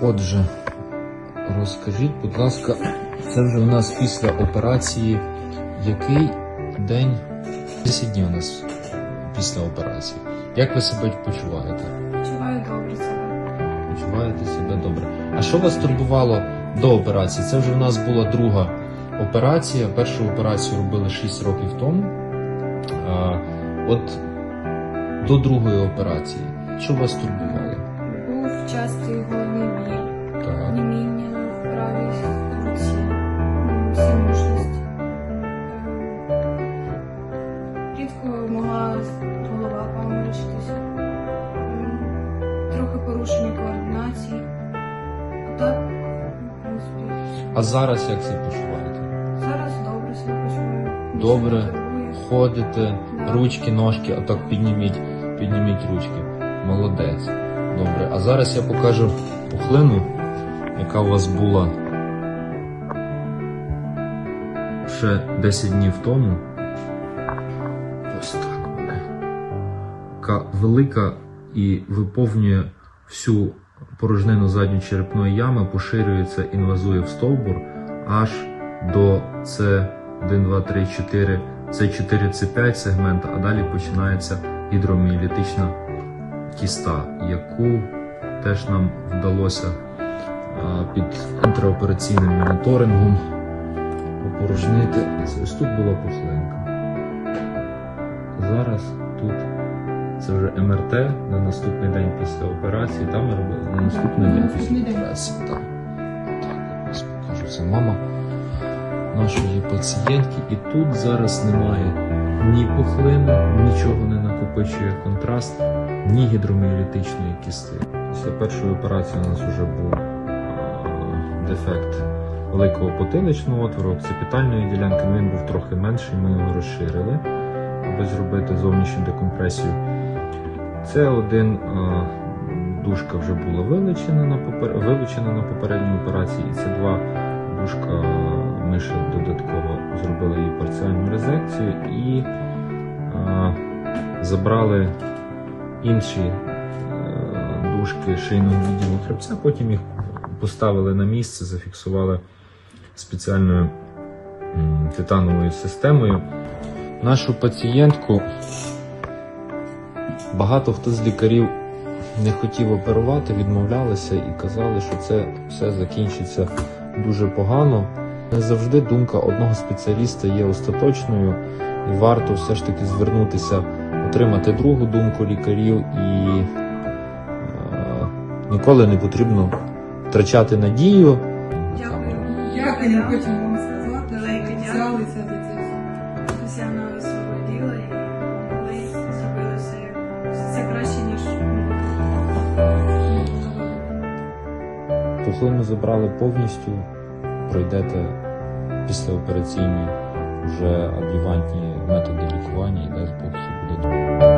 Отже, розкажіть, будь ласка, це вже у нас після операції. Який день 10 днів у нас після операції? Як ви себе почуваєте? Відчуваю добре себе. Почуваєте себе добре. А що вас турбувало до операції? Це вже в нас була друга операція. Першу операцію робили 6 років тому. А, от до другої операції. Що вас турбувало? Був частий головний біль, Так. оніміння в правій руці, Рідко могла голова паморочитися. Трохи порушення координації. А так, в А зараз як себе почуваєте? зараз добре себе почуваю. Добре. Ходите, ручки, ножки, отак підніміть, підніміть ручки. Молодець. Добре. А зараз я покажу пухлину, яка у вас була ще 10 днів тому. Ось так вона. Яка велика і виповнює всю порожнину задньої черепної ями, поширюється, інвазує в стовбур аж до С 1, 2, 3, 4, С4, С5 сегмента, а далі починається гідроміелітична кіста, яку теж нам вдалося під інтраопераційним моніторингом опорожнити. Ось тут була пухлинка. Зараз тут це вже МРТ на наступний день після операції. Там ми робили на наступний день після операції. Так. Так, покажу. Це мама нашої пацієнтки. І тут зараз немає ні пухлини, нічого не накопичує контраст, ні гідроміелітичної кісти. Після першої операції у нас вже був е, дефект великого потиличного отвору, окципітальної ділянки. Він був трохи менший, ми його розширили, аби зробити зовнішню декомпресію. Це один е, дужка вже була вилучена на вилучена на попередній операції, і це два дужка е, ми ще додатково зробили їй парціальну резекцію і забрали інші е, дужки шийного відділу хребця, потім їх поставили на місце, зафіксували спеціальною титановою системою. Нашу пацієнтку багато хто з лікарів не хотів оперувати, відмовлялися і казали, що це все закінчиться дуже погано. Не завжди думка одного спеціаліста є остаточною, і варто все ж таки звернутися, отримати другу думку лікарів і е, ніколи не потрібно втрачати надію. Дякую. Дякую, хочемо вам сказати, Велике що дякую. взялися до цього. професіонали свого діла і зробили все, все краще, ніж Пухлину забрали повністю, пройдете післяопераційні вже ад'ювантні методи лікування і дасть Бог все буде добре.